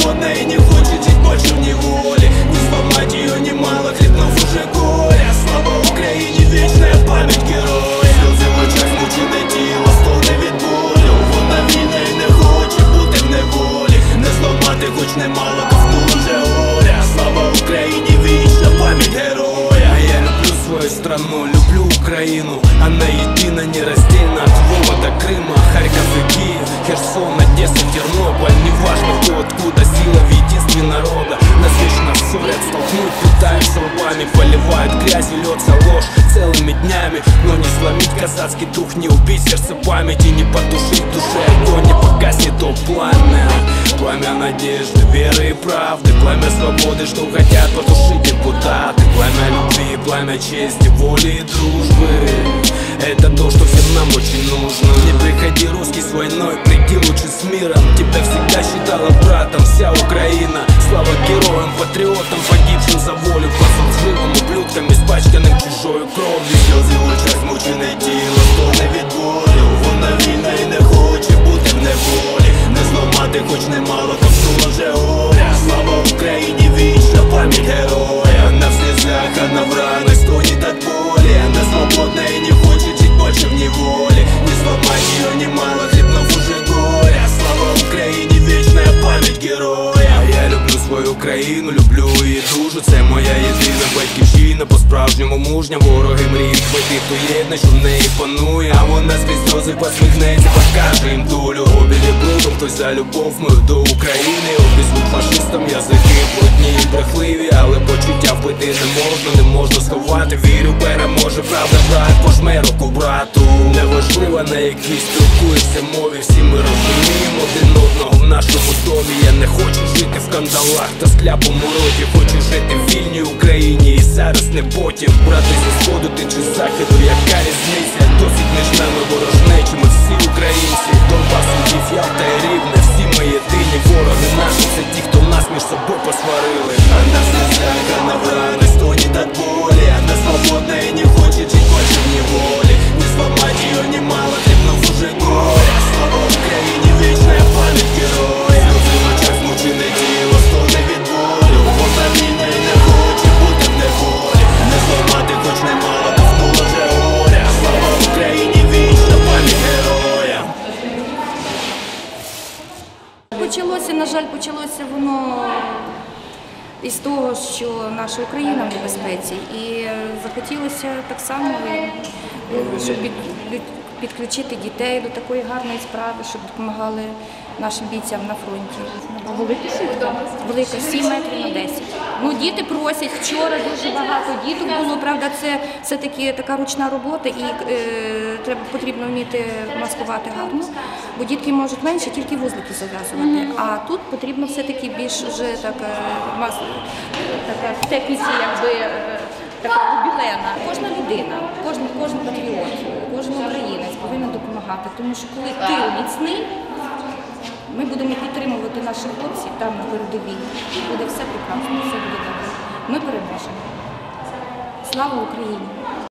свободно и не хочет жить больше в неволе. Не сломать ее немало лет, но уже горя Слава Украине, вечная память героя. Сльози в очах мучене тіло, стони від болю Вона вільна і не хоче бути в неволі Не зламати хоч немало, ковтуже горя Слава Україні, вічна пам'ять героя. Я люблю свою страну, люблю Україну А Она едина, не раздельна от Львова до Крыма Харьков и Киев, Херсон, Одесса, Тернополь Неважно кто откуда Хватают словами, поливают грязью, льется ложь Целыми днями, но не сломить казацкий дух Не убить сердце памяти, не потушить душе огонь Не погаснет то пламя. Пламя надежды, веры и правды Пламя свободы, что хотят потушить депутаты. Пламя любви, пламя чести, воли и дружбы Это то, что всем нам очень нужно. Не приходи русский с войной, приди лучше с миром. Тебя всегда считала братом вся Украина. Слава героям, патриотам, погибшим за волю По служивым ублюдкам, испачканным чужою кров'ю країну, люблю її дуже Це моя єдина батьківщина, по-справжньому мужня Вороги мріють вийти ту єдність, що в неї панує. А вона скрізь сльози посміхнеться, покаже їм долю. Обілі брудом, хтось за любов мою до України. Обізвуть фашистам язики брудні і брехливі. Але почуття вбити не можна, не можна сховати. Вірю, переможе правда, брат, пожме руку брату. Неважливо на якій спілкуєшся мові Всі ми розуміємо кандалах та скляпом у роті. Хочу жити в вільній Україні і зараз не потім. Брати зі сходу ти чи з західу, яка різниця? Досить між нами ворожнечі, ми всі українці. Донбас, Львів, Ялта і Рівне, Почалося, на жаль, почалося воно із того, що наша Україна в небезпеці. І захотілося так само, щоб підключити дітей до такої гарної справи, щоб допомагали нашим бійцям на фронті. Велика 7 метрів на 10. Ну, діти просять. Вчора дуже багато діток було. Правда, це все-таки така ручна робота і е, треба потрібно вміти маскувати гарно, бо дітки можуть менше тільки вузлики зав'язувати. А тут потрібно все-таки більш вже так е, мас... така в техніці, якби. е, Така юбілейна. Кожна людина, кожен, кожен патріот, допомагати. Тому що коли тил міцний, ми будемо підтримувати наших хлопців там на передовій. І буде все прекрасно, все буде добре. Ми переможемо. Слава Україні!